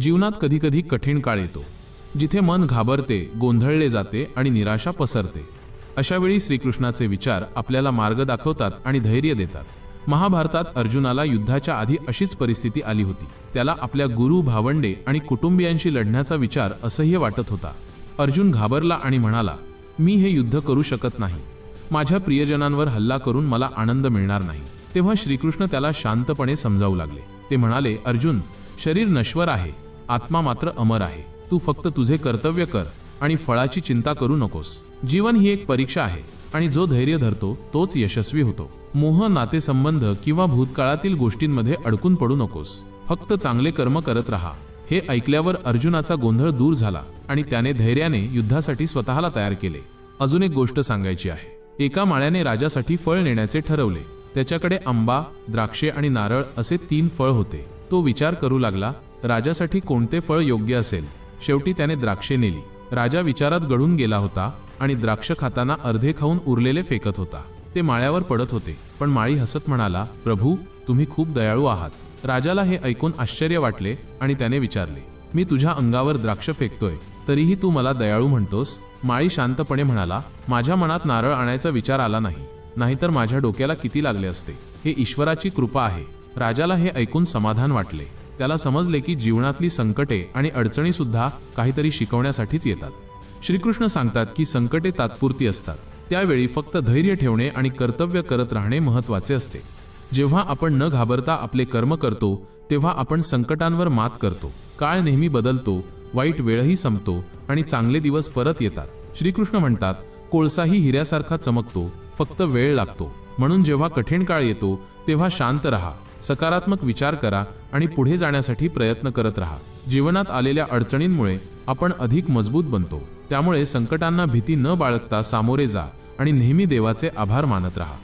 जीवनात कधीकधी कठीण काळ येतो. जिथे मन घाबरते गोंधळले जाते आणि निराशा पसरते. अशा वेळी श्रीकृष्णाचे विचार आपल्याला मार्ग दाखवतात आणि धैर्य देतात. महाभारतात अर्जुनाला युद्धाच्या आधी अशीच परिस्थिती आली होती. त्याला आपल्या गुरु भावंडे आणि कुटुंबियांशी लढण्याचा विचार असह्य वाटत होता. अर्जुन घाबरला आणि म्हणाला मी हे युद्ध करू शकत नाही. माझ्या प्रियजनांवर हल्ला करून मला आनंद मिळणार नाही. तेव्हा श्रीकृष्ण त्याला शांतपणे समजावू लागले. ते म्हणाले अर्जुन शरीर नश्वर आहे आत्मा मात्र अमर आहे. तू फक्त तुझे कर्तव्य कर आणि फळाची चिंता करू नकोस. जीवन ही एक परीक्षा आहे आणि जो धैर्य धरतो तोच यशस्वी होतो. मोह नातेसंबंध किंवा भूतकाळातील गोष्टींमध्ये अडकून पडू नकोस. फक्त चांगले कर्म करत राहा. हे ऐकल्यावर अर्जुनाचा गोंधळ दूर झाला आणि त्याने धैर्याने युद्धासाठी स्वतःला तयार केले. अजून एक गोष्ट सांगायची आहे. एका माळ्याने राजासाठी फळ नेण्याचे ठरवले. त्याच्याकडे आंबा द्राक्षे आणि नारळ असे तीन फळ होते. तो विचार करू लागला राजासाठी कोणते फळ योग्य असेल? शेवटी त्याने द्राक्षे नेली. राजा विचारात गळून गेला होता आणि द्राक्ष खाताना अर्धे खाऊन उरलेले फेकत होता. ते माळ्यावर पडत होते पण माळी हसत म्हणाला प्रभू तुम्ही खूप दयाळू आहात. राजाला हे ऐकून आश्चर्य वाटले आणि त्याने विचारले मी तुझ्या अंगावर द्राक्ष फेकतोय तरीही तू मला दयाळू म्हणतोस? माळी शांतपणे म्हणाला माझ्या मनात नारळ आणायचा विचार आला नाही नाहीतर माझ्या डोक्याला किती लागले असते? हे ईश्वराची कृपा आहे. राजाला हे ऐकून समाधान वाटले. त्याला समजले की जीवनातली संकटे आणि अडचणी सुद्धा काहीतरी शिकवण्यासाठीच येतात. श्रीकृष्ण सांगतात की संकटे तात्पुरती असतात. त्यावेळी फक्त धैर्य ठेवणे आणि कर्तव्य करत राहणे महत्त्वाचे असते. जेव्हा आपण न घाबरता आपले कर्म करतो तेव्हा आपण संकटांवर मात करतो. काळ नेहमी बदलतो वाईट वेळही संपतो आणि चांगले दिवस परत येतात. श्रीकृष्ण म्हणतात कोळसाही हिऱ्यासारखा चमकतो फक्त वेळ लागतो. म्हणून जेव्हा कठीण काळ येतो तेव्हा शांत राहा. सकारात्मक विचार करा आणि पुढे जाण्यासाठी प्रयत्न करत राहा. जीवनात आलेल्या अडचणींमुळे आपण अधिक मजबूत बनतो. त्यामुळे संकटांना भीती न बाळगता सामोरे जा आणि नेहमी देवाचे आभार मानत राहा.